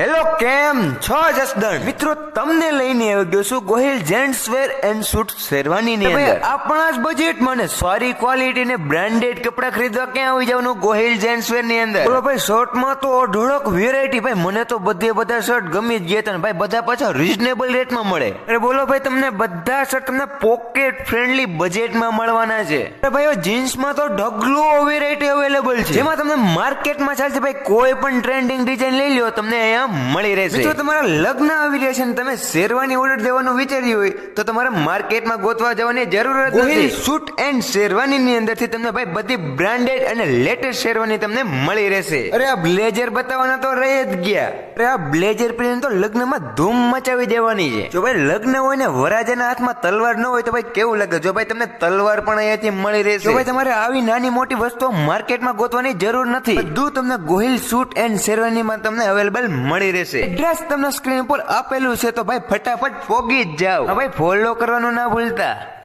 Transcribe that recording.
Hello કેમ છો જસદણ? મિત્રો તમને લઈને આવી ગયો છું Gohil gents wear and suit sherwani ની અંદર. આપણા જ બજેટ મને સારી ક્વોલિટી ને બ્રાન્ડેડ કપડા ખરીદવા ક્યાં આવી જવાનું ગોહિલ જેન્ટ્સ વેરની અંદર? બોલો ભાઈ શર્ટમાં તો અઢળક વેરાયટી ભાઈ મને તો બધે બધા શર્ટ ગમી જ ગયા તને ભાઈ બધા પાછા રીઝનેબલ રેટમાં મળે. અરે બોલો ભાઈ તમને બધા શર્ટ તમને પોકેટ ફ્રેન્ડલી બજેટમાં મળવાના છે. અરે ભાઈ જીન્સમાં તો ઢગલો વેરાયટી અવેલેબલ છે. જેમાં તમને માર્કેટમાં ચાલશે ભાઈ કોઈ પણ ટ્રેન્ડિંગ ડિઝાઇન લઈ લ્યો તમને અહીંયા મળી રહેશે. મિત્રો તમારા લગ્ન આવી રહ્યા છે ને તમે શેરવાની ઓર્ડર દેવાનું વિચાર્યું હોય તો તમારે માર્કેટમાં ગોતવા જવાની જરૂર નથી. સૂટ એન્ડ શેરવાની ની અંદરથી તમને ભાઈ બધી બ્રાન્ડેડ અને લેટેસ્ટ શેરવાની તમને મળી રહેશે. અરે આ બ્લેઝર બતાવવાના તો રહી જ ગયા. અરે આ બ્લેઝર પહેરીને તો લગ્નમાં ધૂમ મચાવી દેવાની છે. જો ભાઈ લગ્ન હોય ને વરાજાના હાથમાં તલવાર ન હોય તો ભાઈ કેવું લાગે? જો ભાઈ તમને તલવાર પણ અહીંયાથી મળી રહેશે. જો ભાઈ તમારે આવી નાની મોટી વસ્તુઓ માર્કેટમાં ગોતવાની જરૂર નથી. બધું તમને ગોહિલ સૂટ એન્ડ શેરવાનીમાં તમને અવેલેબલ મળી રહેશે. એડ્રેસ તમને સ્ક્રીન પર આપેલું છે તો ભાઈ ફટાફટ પોગી જ જાઓ. ભાઈ ફોલો કરવાનું ના ભૂલતા.